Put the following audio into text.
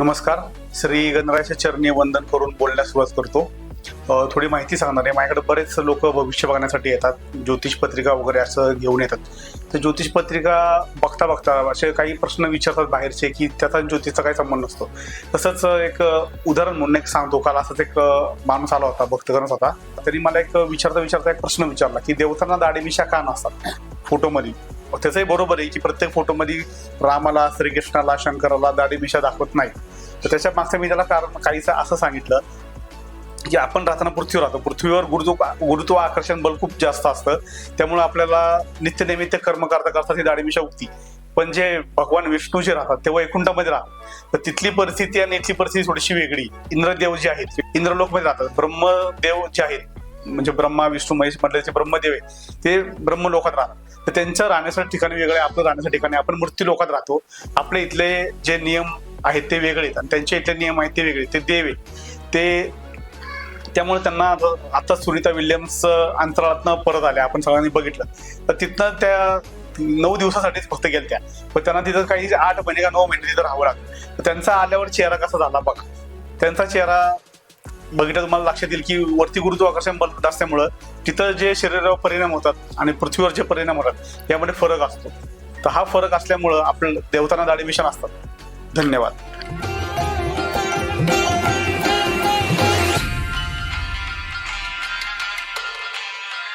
नमस्कार. श्री गणरायाच्या चरणी वंदन करून बोलण्यास सुरुवात करतो. थोडी माहिती सांगणार आहे. माझ्याकडे बरेच लोक भविष्य बघण्यासाठी येतात. ज्योतिष पत्रिका वगैरे असं घेऊन येतात. तर ज्योतिष पत्रिका बघता बघता असे काही प्रश्न विचारतात बाहेरचे की त्याचा ज्योतिषचा काही संबंध नसतो तसंच एक उदाहरण म्हणून एक सांगतो. काल असंच एक माणूस आला होता भक्तगणच होता. तरी मला एक विचारता विचारता एक प्रश्न विचारला की देवतांना दाढी मिशा का नसतात? फोटोमध्ये. त्याचंही बरोबर आहे की प्रत्येक फोटोमध्ये रामाला श्रीकृष्णाला शंकराला दाढी मिशा दाखवत नाही. तर त्याच्या मागचं मी त्याला कारण काहीचं असं सांगितलं की आपण राहताना पृथ्वीवर राहतो. पृथ्वीवर गुरुत्व गुरुत्व आकर्षण बल खूप जास्त असतं. त्यामुळे आपल्याला नित्यनैमित्य कर्म करता करता ती दाढीमिशा उगती. पण जे भगवान विष्णू जे राहतात ते वैकुंठामध्ये राहतात. तर तिथली परिस्थिती आणि इथली परिस्थिती थोडीशी वेगळी. इंद्रदेव जे आहेत इंद्रलोकमध्ये राहतात. ब्रह्मदेव जे आहेत म्हणजे ब्रह्मा विष्णू महेश म्हटले जे ब्रह्मदेव आहे ते ब्रह्मलोकात राहतात. तर त्यांचं राहण्याचं ठिकाण वेगळं आहे आपलं राहण्याचं ठिकाण आहे आपण मृत्यू लोकात राहतो. आपले इथले जे नियम आहेत ते वेगळे आहेत आणि त्यांचे इथले नियम आहेत ते वेगळे ते देव आहे ते त्यामुळे त्यांना आता- सुनीता विल्यम्स अंतराळातनं परत आल्या आपण सगळ्यांनी बघितलं. तर तिथनं त्या नऊ दिवसासाठीच फक्त गेल्या त्या पण त्यांना तिथं काही आठ महिने का नऊ महिने तिथं राहावं लागलं तर त्यांचा आल्यावर चेहरा कसा झाला बघा. त्यांचा चेहरा बघितलं तुम्हाला लक्षात येईल की वरती गुरुत्वाकर्षण बल असल्यामुळं तिथं जे शरीरावर परिणाम होतात आणि पृथ्वीवर जे परिणाम होतात यामध्ये फरक असतो. तर हा फरक असल्यामुळं आपलं देवतांना दाढी मिशन असतात. धन्यवाद.